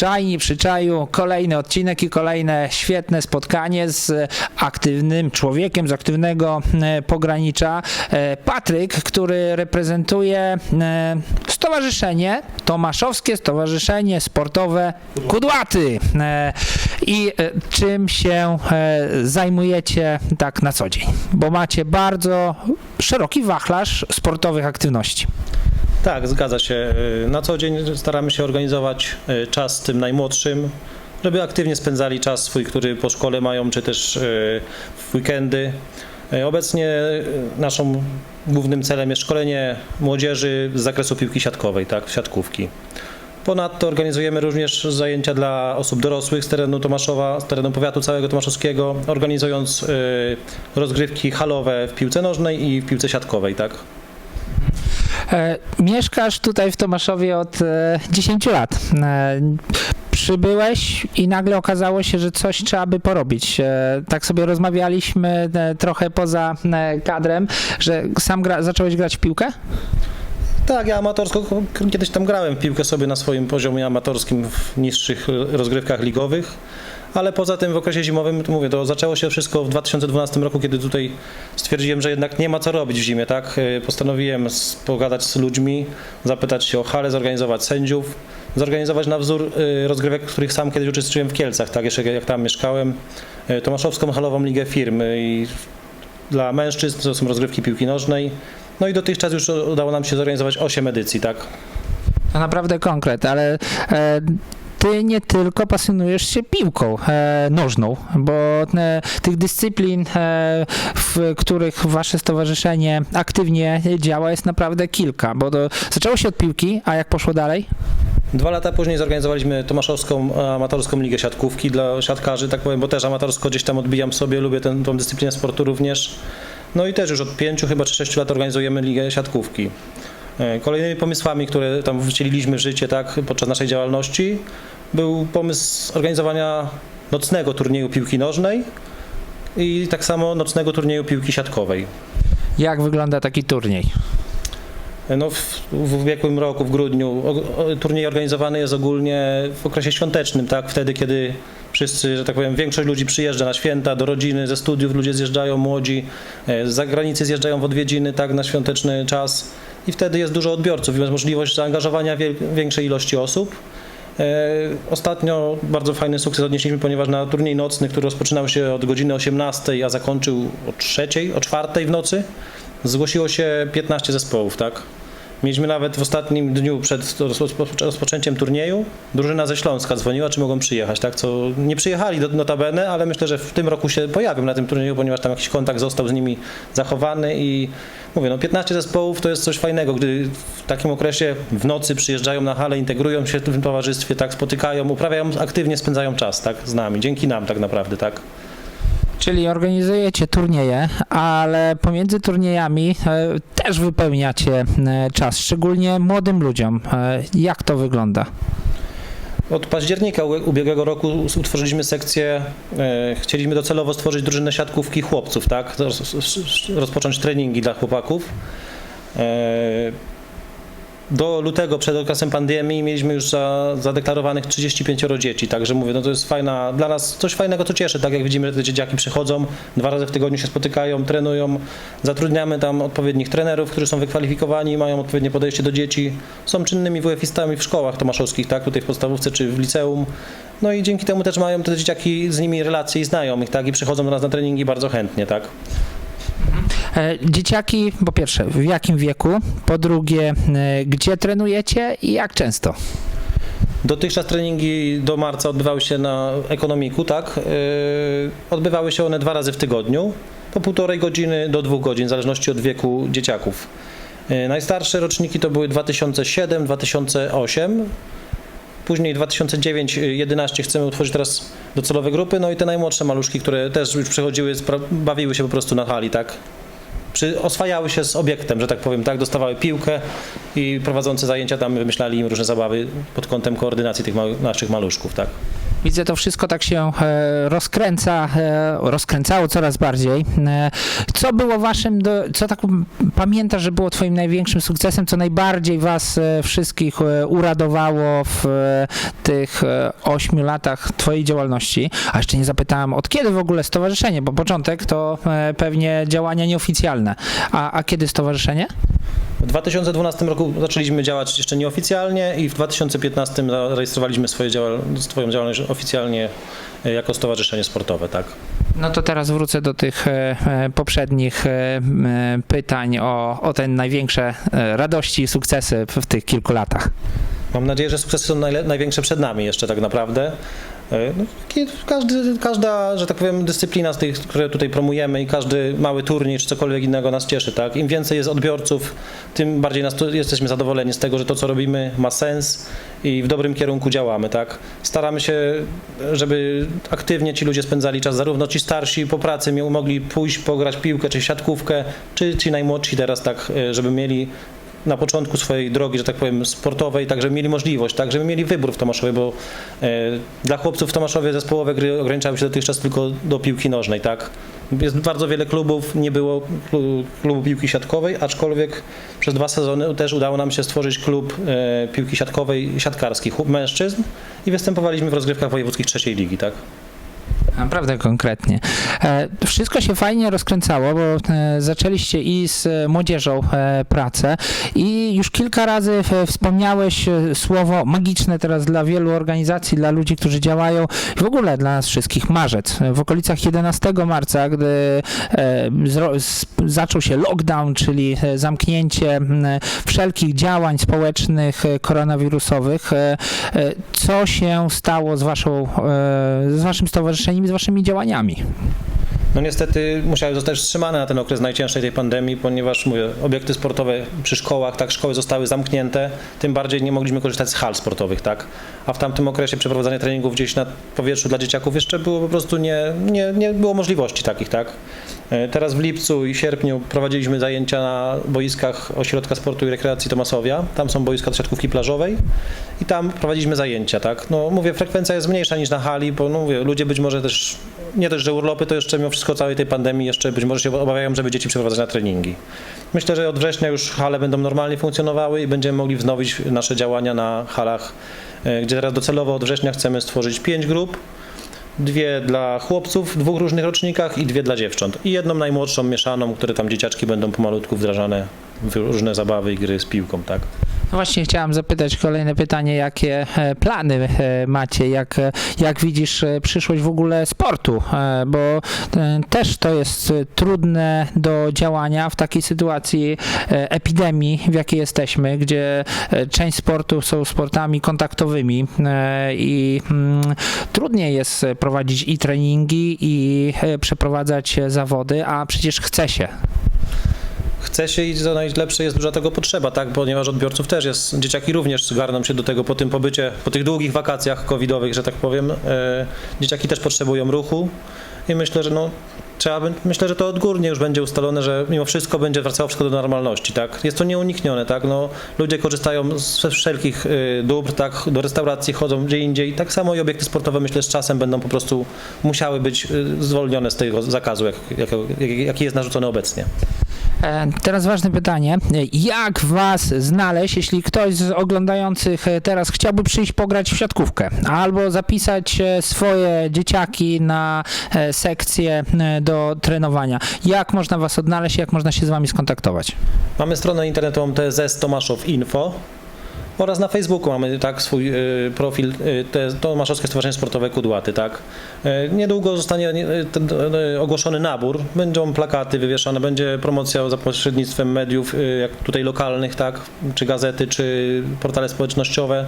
czajni, przy czaju. Kolejny odcinek i kolejne świetne spotkanie z aktywnym człowiekiem z aktywnego e, pogranicza. E, Patryk, który reprezentuje e, stowarzyszenie, Tomaszowskie Stowarzyszenie Sportowe Kudłaty. I czym się zajmujecie tak na co dzień? Bo macie bardzo szeroki wachlarz sportowych aktywności. Tak, zgadza się. Na co dzień staramy się organizować e, czas tym najmłodszym, żeby aktywnie spędzali czas swój, który po szkole mają, czy też e, w weekendy. E, Obecnie naszym głównym celem jest szkolenie młodzieży z zakresu piłki siatkowej, tak, siatkówki. Ponadto organizujemy również zajęcia dla osób dorosłych z terenu Tomaszowa, z terenu powiatu całego tomaszowskiego, organizując rozgrywki halowe w piłce nożnej i w piłce siatkowej, tak. E, Mieszkasz tutaj w Tomaszowie od e, 10 lat. E, Przybyłeś i nagle okazało się, że coś trzeba by porobić. E, Tak sobie rozmawialiśmy e, trochę poza e, kadrem, że sam gra, zacząłeś grać w piłkę? Tak, ja amatorsko kiedyś tam grałem piłkę sobie na swoim poziomie amatorskim w niższych rozgrywkach ligowych, ale poza tym w okresie zimowym, to mówię, to zaczęło się wszystko w 2012 roku, kiedy tutaj stwierdziłem, że jednak nie ma co robić w zimie, tak? Y, Postanowiłem pogadać z ludźmi, zapytać się o halę, zorganizować sędziów, zorganizować na wzór y, rozgrywek, których sam kiedyś uczestniczyłem w Kielcach, tak? Jeszcze jak tam mieszkałem, y, Tomaszowską Halową Ligę Firm i dla mężczyzn to są rozgrywki piłki nożnej. No i dotychczas już udało nam się zorganizować 8 edycji, tak? To naprawdę konkret, ale e, ty nie tylko pasjonujesz się piłką e, nożną, bo e, tych dyscyplin, e, w których wasze stowarzyszenie aktywnie działa, jest naprawdę kilka, bo to zaczęło się od piłki, a jak poszło dalej? Dwa lata później zorganizowaliśmy Tomaszowską Amatorską Ligę Siatkówki dla siatkarzy, tak powiem, bo też amatorsko gdzieś tam odbijam sobie, lubię tę dyscyplinę sportu również. No i też już od pięciu, chyba czy sześciu lat organizujemy Ligę Siatkówki. E, Kolejnymi pomysłami, które tam wcieliliśmy w życie tak, podczas naszej działalności, był pomysł organizowania nocnego turnieju piłki nożnej i tak samo nocnego turnieju piłki siatkowej. Jak wygląda taki turniej? No w, w ubiegłym roku, w grudniu, o, o, turniej organizowany jest ogólnie w okresie świątecznym, tak? Wtedy, kiedy wszyscy, że tak powiem, większość ludzi przyjeżdża na święta, do rodziny, ze studiów ludzie zjeżdżają, młodzi, e, z zagranicy zjeżdżają w odwiedziny, tak, na świąteczny czas i wtedy jest dużo odbiorców jest możliwość zaangażowania większej ilości osób. E, Ostatnio bardzo fajny sukces odnieśliśmy, ponieważ na turniej nocny, który rozpoczynał się od godziny 18, a zakończył o 3, o 4 w nocy, zgłosiło się 15 zespołów, tak? Mieliśmy nawet w ostatnim dniu przed rozpo- rozpoczęciem turnieju, drużyna ze Śląska dzwoniła, czy mogą przyjechać, tak? Co nie przyjechali notabene, ale myślę, że w tym roku się pojawią na tym turnieju, ponieważ tam jakiś kontakt został z nimi zachowany i mówię, no 15 zespołów to jest coś fajnego, gdy w takim okresie w nocy przyjeżdżają na halę, integrują się w tym towarzystwie, tak? Spotykają, uprawiają, aktywnie spędzają czas, tak? Z nami, dzięki nam tak naprawdę, tak? Czyli organizujecie turnieje, ale pomiędzy turniejami e, też wypełniacie e, czas, szczególnie młodym ludziom. E, jak to wygląda? Od października ubiegłego roku utworzyliśmy sekcję, e, chcieliśmy docelowo stworzyć drużynę siatkówki chłopców, tak? Roz, rozpocząć treningi dla chłopaków. Do lutego, przed okresem pandemii, mieliśmy już za, zadeklarowanych 35 dzieci, także mówię, no to jest fajna, dla nas coś fajnego, co cieszy, tak jak widzimy, że te dzieciaki przychodzą, dwa razy w tygodniu się spotykają, trenują, zatrudniamy tam odpowiednich trenerów, którzy są wykwalifikowani, mają odpowiednie podejście do dzieci, są czynnymi WF-istami w szkołach tomaszowskich, tak, tutaj w podstawówce czy w liceum, no i dzięki temu też mają te dzieciaki z nimi relacje i znają ich, tak, i przychodzą do nas na treningi bardzo chętnie, tak. E, Dzieciaki, po pierwsze, w jakim wieku? Po drugie, e, gdzie trenujecie i jak często? Dotychczas treningi do marca odbywały się na ekonomiku, tak? Yy, odbywały się one dwa razy w tygodniu, po półtorej godziny do dwóch godzin, w zależności od wieku dzieciaków. Najstarsze roczniki to były 2007, 2008. Później 2009-11 chcemy utworzyć teraz docelowe grupy, no i te najmłodsze maluszki, które też już przychodziły, spra- bawiły się po prostu na hali, tak? Przy, oswajały się z obiektem, że tak powiem, tak? Dostawały piłkę i prowadzący zajęcia tam wymyślali im różne zabawy pod kątem koordynacji tych małych, naszych maluszków, tak? Widzę, to wszystko tak się e, rozkręca, e, rozkręcało coraz bardziej. E, co było waszym, co tak pamiętasz, że było twoim największym sukcesem, co najbardziej was wszystkich uradowało w tych ośmiu latach twojej działalności? A jeszcze nie zapytałem, od kiedy w ogóle stowarzyszenie, bo początek to pewnie działania nieoficjalne. A, a kiedy stowarzyszenie? W 2012 roku zaczęliśmy działać jeszcze nieoficjalnie i w 2015 zarejestrowaliśmy swoje swoją działalność oficjalnie e, jako stowarzyszenie sportowe, tak. No to teraz wrócę do tych e, e, poprzednich pytań o, o te największe radości i sukcesy w, tych kilku latach. Mam nadzieję, że sukcesy są największe przed nami jeszcze tak naprawdę. E, No, każdy, każda, że tak powiem, dyscyplina z tych, które tutaj promujemy i każdy mały turniej czy cokolwiek innego nas cieszy, tak? Im więcej jest odbiorców, tym bardziej nas jesteśmy zadowoleni z tego, że to, co robimy ma sens i w dobrym kierunku działamy, tak? Staramy się, żeby aktywnie ci ludzie spędzali czas, zarówno ci starsi po pracy mogli pójść pograć piłkę czy siatkówkę, czy ci najmłodsi teraz tak, e, żeby mieli na początku swojej drogi, że tak powiem, sportowej, tak żeby mieli możliwość, tak żeby mieli wybór w Tomaszowie, bo e, dla chłopców w Tomaszowie zespołowe gry ograniczały się dotychczas tylko do piłki nożnej, tak. Jest bardzo wiele klubów, nie było klu- klubu piłki siatkowej, aczkolwiek przez dwa sezony też udało nam się stworzyć klub e, piłki siatkowej siatkarski mężczyzn i występowaliśmy w rozgrywkach wojewódzkich trzeciej ligi, tak. Naprawdę konkretnie. E, Wszystko się fajnie rozkręcało, bo e, zaczęliście i z e, młodzieżą pracę i już kilka razy wspomniałeś słowo magiczne teraz dla wielu organizacji, dla ludzi, którzy działają i w ogóle dla nas wszystkich marzec. W okolicach 11 marca, gdy zaczął się lockdown, czyli zamknięcie wszelkich działań społecznych koronawirusowych, co się stało z, waszą, z waszym stowarzyszeniem z waszymi działaniami? No niestety musiały zostać wstrzymane na ten okres najcięższej tej pandemii, ponieważ mówię, obiekty sportowe przy szkołach, tak, szkoły zostały zamknięte, tym bardziej nie mogliśmy korzystać z hal sportowych, tak. A w tamtym okresie przeprowadzanie treningów gdzieś na powietrzu dla dzieciaków jeszcze było po prostu nie, nie, nie było możliwości takich, tak. E, Teraz w lipcu i sierpniu prowadziliśmy zajęcia na boiskach Ośrodka Sportu i Rekreacji Tomasowia. Tam są boiska do siatkówki plażowej i tam prowadziliśmy zajęcia, tak. No mówię, frekwencja jest mniejsza niż na hali, bo no mówię, ludzie być może też, nie dość, że urlopy, to jeszcze mimo wszystko całej tej pandemii jeszcze być może się obawiają, żeby dzieci przeprowadzać na treningi. Myślę, że od września już hale będą normalnie funkcjonowały i będziemy mogli wznowić nasze działania na halach, e, gdzie teraz docelowo od września chcemy stworzyć pięć grup, dwie dla chłopców w dwóch różnych rocznikach i dwie dla dziewcząt. I jedną najmłodszą mieszaną, które tam dzieciaczki będą pomalutku wdrażane w różne zabawy i gry z piłką, tak. Właśnie chciałem zapytać kolejne pytanie, jakie e, plany e, macie, jak, e, jak widzisz przyszłość w ogóle sportu, bo też to jest trudne do działania w takiej sytuacji epidemii, w jakiej jesteśmy, gdzie część sportów są sportami kontaktowymi i mm, trudniej jest prowadzić i treningi i przeprowadzać zawody, a przecież chce się. Chce się i co najlepsze jest duża tego potrzeba, tak, ponieważ odbiorców też jest, dzieciaki również garną się do tego po tym pobycie, po tych długich wakacjach covidowych, że tak powiem, e, dzieciaki też potrzebują ruchu i myślę, że no trzeba, myślę, że to odgórnie już będzie ustalone, że mimo wszystko będzie wracało wszystko do normalności, tak, jest to nieuniknione, tak, no ludzie korzystają ze wszelkich y, dóbr, tak, do restauracji chodzą gdzie indziej, tak samo i obiekty sportowe myślę z czasem będą po prostu musiały być y, zwolnione z tego zakazu, jak, jak, jaki jest narzucony obecnie. E, Teraz ważne pytanie. Jak was znaleźć, jeśli ktoś z oglądających teraz chciałby przyjść pograć w siatkówkę albo zapisać e, swoje dzieciaki na e, sekcję do trenowania? Jak można was odnaleźć, jak można się z wami skontaktować? Mamy stronę internetową TZS Tomaszow Info oraz na Facebooku mamy tak swój y, profil y, te, Tomaszowskie Stowarzyszenie Sportowe Kudłaty, tak. Y, niedługo zostanie y, ten, y, ogłoszony nabór, będą plakaty wywieszane, będzie promocja za pośrednictwem mediów, y, jak tutaj lokalnych, tak, czy gazety, czy portale społecznościowe.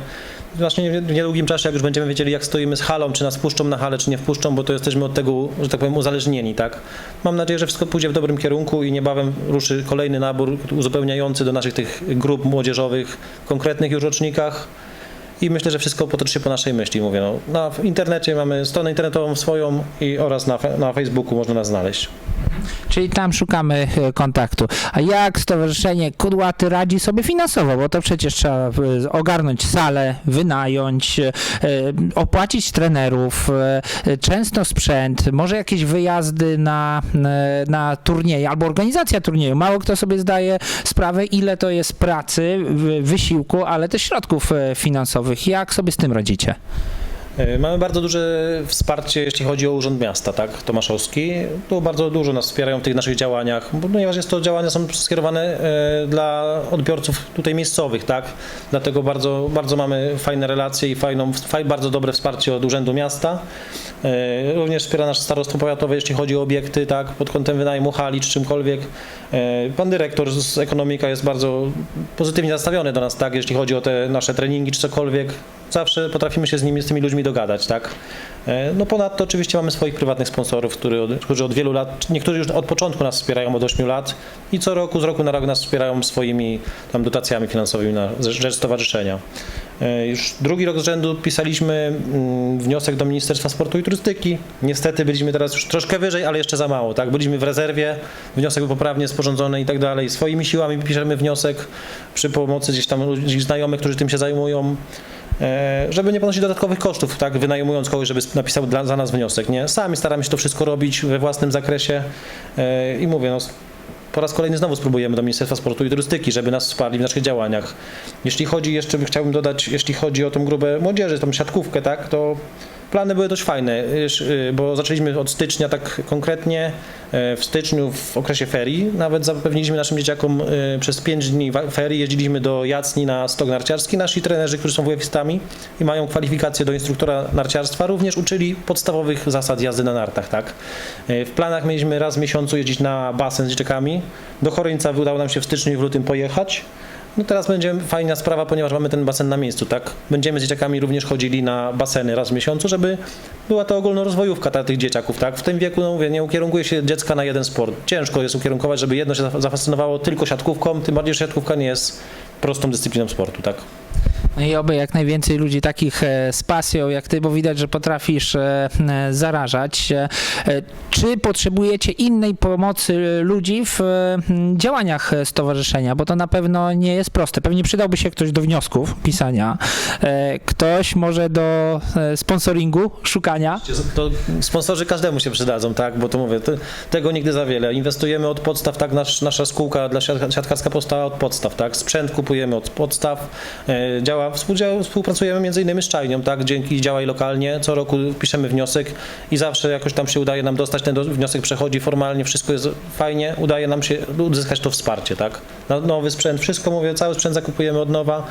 Właśnie w niedługim czasie, jak już będziemy wiedzieli, jak stoimy z halą, czy nas wpuszczą na halę, czy nie wpuszczą, bo to jesteśmy od tego, że tak powiem, uzależnieni, tak. Mam nadzieję, że wszystko pójdzie w dobrym kierunku i niebawem ruszy kolejny nabór uzupełniający do naszych tych grup młodzieżowych konkretnych już rocznikach. I myślę, że wszystko potoczy się po naszej myśli, mówię. No, na w internecie mamy stronę internetową swoją i oraz na, na Facebooku można nas znaleźć. Czyli tam szukamy e, kontaktu. A jak Stowarzyszenie Kudłaty radzi sobie finansowo? Bo to przecież trzeba e, ogarnąć salę, wynająć, e, opłacić trenerów, często sprzęt, może jakieś wyjazdy na, na turnieje albo organizacja turnieju. Mało kto sobie zdaje sprawę, ile to jest pracy, wysiłku, ale też środków e, finansowych. Jak sobie z tym radzicie? E, Mamy bardzo duże wsparcie, jeśli chodzi o Urząd Miasta, tak, Tomaszowski. Tu bardzo dużo nas wspierają w tych naszych działaniach, ponieważ jest to działania są skierowane e, dla odbiorców tutaj miejscowych, tak. Dlatego bardzo, bardzo mamy fajne relacje i fajną, faj, bardzo dobre wsparcie od Urzędu Miasta. E, Również wspiera nasze starostwo powiatowe, jeśli chodzi o obiekty, tak, pod kątem wynajmu hali czy czymkolwiek. Pan dyrektor z ekonomika jest bardzo pozytywnie nastawiony do nas, tak, jeśli chodzi o te nasze treningi czy cokolwiek. Zawsze potrafimy się z nimi, z tymi ludźmi dogadać, tak. E, No ponadto oczywiście mamy swoich prywatnych sponsorów, którzy od, wielu lat, niektórzy już od początku nas wspierają, od 8 lat i co roku, z roku na rok nas wspierają swoimi tam dotacjami finansowymi na rzecz stowarzyszenia. E, Już drugi rok z rzędu pisaliśmy mm, wniosek do Ministerstwa Sportu i Turystyki. Niestety byliśmy teraz już troszkę wyżej, ale jeszcze za mało. Tak? Byliśmy w rezerwie, wniosek był poprawnie sporządzony i tak dalej. Swoimi siłami piszemy wniosek przy pomocy gdzieś tam ludzi znajomych, którzy tym się zajmują. E, Żeby nie ponosić dodatkowych kosztów, tak, wynajmując kogoś, żeby napisał dla, za nas wniosek, nie? Sami staramy się to wszystko robić we własnym zakresie e, i mówię, no, po raz kolejny znowu spróbujemy do Ministerstwa Sportu i Turystyki, żeby nas wsparli w naszych działaniach. Jeśli chodzi jeszcze, chciałbym dodać, jeśli chodzi o tą grupę młodzieży, tą siatkówkę, tak, to plany były dość fajne, y, bo zaczęliśmy od stycznia tak konkretnie. e, W styczniu w okresie ferii nawet zapewniliśmy naszym dzieciakom y, przez 5 dni ferii jeździliśmy do Jacni na stok narciarski. Nasi trenerzy, którzy są WF-istami i mają kwalifikację do instruktora narciarstwa, również uczyli podstawowych zasad jazdy na nartach, tak. E, W planach mieliśmy raz w miesiącu jeździć na basen z dzieciakami. Do Choryńca udało nam się w styczniu i w lutym pojechać. No teraz będzie fajna sprawa, ponieważ mamy ten basen na miejscu, tak? Będziemy z dzieciakami również chodzili na baseny raz w miesiącu, żeby była to ogólnorozwojówka dla tych dzieciaków, tak? W tym wieku, no mówię, nie ukierunkuje się dziecka na jeden sport. Ciężko jest ukierunkować, żeby jedno się zafascynowało tylko siatkówką, tym bardziej, że siatkówka nie jest prostą dyscypliną sportu, tak? No i oby jak najwięcej ludzi takich e, z pasją jak ty, bo widać, że potrafisz e, e, zarażać. Czy potrzebujecie innej pomocy ludzi w działaniach stowarzyszenia? Bo to na pewno nie jest proste. Pewnie przydałby się ktoś do wniosków pisania, ktoś może do sponsoringu, szukania. To sponsorzy każdemu się przydadzą, tak? Bo to mówię, te, tego nigdy za wiele. Inwestujemy od podstaw, tak? Nasz, nasza spółka dla siat- siatkarska powstała od podstaw, tak? Sprzęt kupujemy od podstaw. E, działa, współpracujemy między innymi z Czajnią, tak? Dzięki działaj lokalnie. Co roku piszemy wniosek i zawsze jakoś tam się udaje nam dostać, ten wniosek przechodzi formalnie, wszystko jest fajnie, udaje nam się uzyskać to wsparcie, tak? No, nowy sprzęt, wszystko mówię, cały sprzęt zakupujemy od nowa.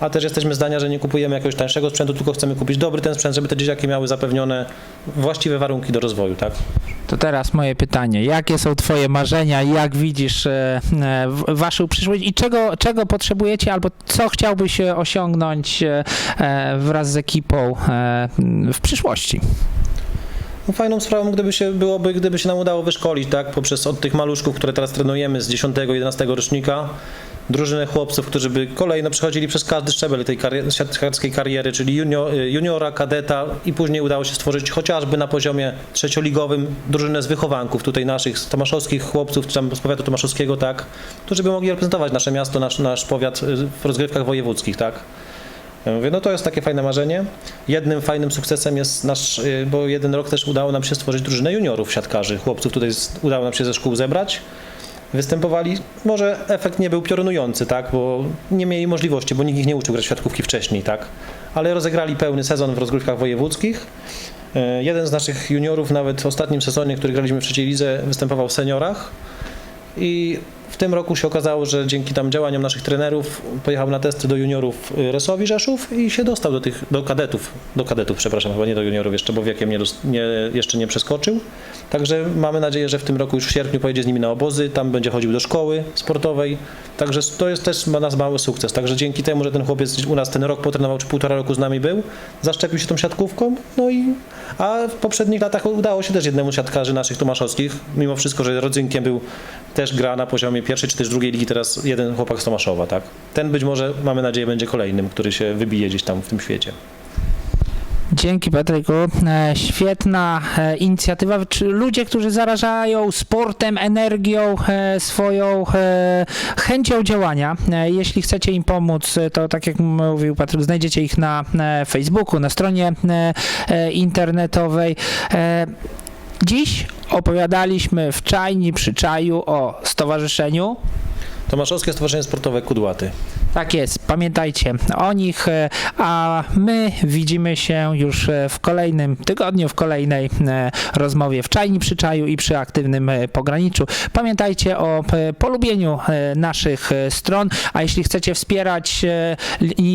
A też jesteśmy zdania, że nie kupujemy jakiegoś tańszego sprzętu, tylko chcemy kupić dobry ten sprzęt, żeby te dzieciaki miały zapewnione właściwe warunki do rozwoju, tak? To teraz moje pytanie. Jakie są twoje marzenia? Jak widzisz e, e, waszą przyszłość i czego, czego potrzebujecie albo co chciałbyś osiągnąć e, e, wraz z ekipą e, w przyszłości? No, fajną sprawą gdyby się, byłoby, gdyby się nam udało wyszkolić, tak? Poprzez od tych maluszków, które teraz trenujemy z 10-11 rocznika, drużynę chłopców, którzy by kolejno przechodzili przez każdy szczebel tej siatkarskiej kariery, czyli junior, juniora, kadeta i później udało się stworzyć chociażby na poziomie trzecioligowym drużynę z wychowanków tutaj naszych, z tomaszowskich chłopców, czy tam z powiatu tomaszowskiego, tak? Którzy by mogli reprezentować nasze miasto, nasz, nasz powiat y, w rozgrywkach wojewódzkich, tak? Ja mówię, no to jest takie fajne marzenie. Jednym fajnym sukcesem jest nasz, y, bo jeden rok też udało nam się stworzyć drużynę juniorów siatkarzy, chłopców tutaj z, udało nam się ze szkół zebrać. Występowali, może efekt nie był piorunujący, tak, bo nie mieli możliwości, bo nikt ich nie uczył grać siatkówki wcześniej, tak, ale rozegrali pełny sezon w rozgrywkach wojewódzkich. Y, Jeden z naszych juniorów nawet w ostatnim sezonie, który graliśmy w trzeciej lidze, występował w seniorach. I w tym roku się okazało, że dzięki tam działaniom naszych trenerów pojechał na testy do juniorów y, Resowi Rzeszów i się dostał do tych, do kadetów, do kadetów, przepraszam, chyba nie do juniorów jeszcze, bo wiekiem nie, nie, jeszcze nie przeskoczył. Także mamy nadzieję, że w tym roku już w sierpniu pojedzie z nimi na obozy, tam będzie chodził do szkoły sportowej. Także to jest też dla nas mały sukces. Także dzięki temu, że ten chłopiec u nas ten rok potrenował, czy półtora roku z nami był, zaszczepił się tą siatkówką, no i a w poprzednich latach udało się też jednemu siatkarzy naszych tomaszowskich, mimo wszystko, że rodzynkiem był też gra na poziomie pierwszej czy też drugiej ligi, teraz jeden chłopak z Tomaszowa, tak? Ten być może, mamy nadzieję, będzie kolejnym, który się wybije gdzieś tam w tym świecie. Dzięki Patryku. E, Świetna e, inicjatywa. Ludzie, którzy zarażają sportem, energią, e, swoją chęcią działania. Jeśli chcecie im pomóc, to tak jak mówił Patryk, znajdziecie ich na Facebooku, na stronie internetowej. Dziś opowiadaliśmy w Czajni przy Czaju o stowarzyszeniu Tomaszowskie Stowarzyszenie Sportowe Kudłaty. Tak jest, pamiętajcie o nich, e, a my widzimy się już e, w kolejnym tygodniu, w kolejnej e, rozmowie w Czajni przy Czaju i przy aktywnym pograniczu. Pamiętajcie o polubieniu naszych stron, a jeśli chcecie wspierać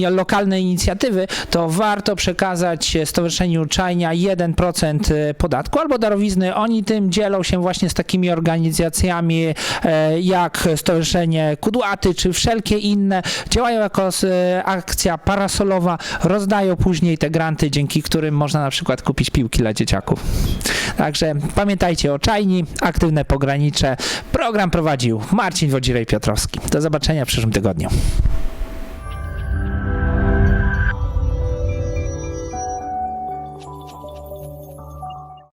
lokalne inicjatywy, to warto przekazać Stowarzyszeniu Czajnia 1% e, podatku albo darowizny. Oni tym dzielą się właśnie z takimi organizacjami jak Stowarzyszenie Kudłaty czy wszelkie inne. Działają jako s- akcja parasolowa, rozdają później te granty, dzięki którym można na przykład kupić piłki dla dzieciaków. Także pamiętajcie o Czajni, aktywne pogranicze. Program prowadził Marcin Wodzirej-Piotrowski. Do zobaczenia w przyszłym tygodniu.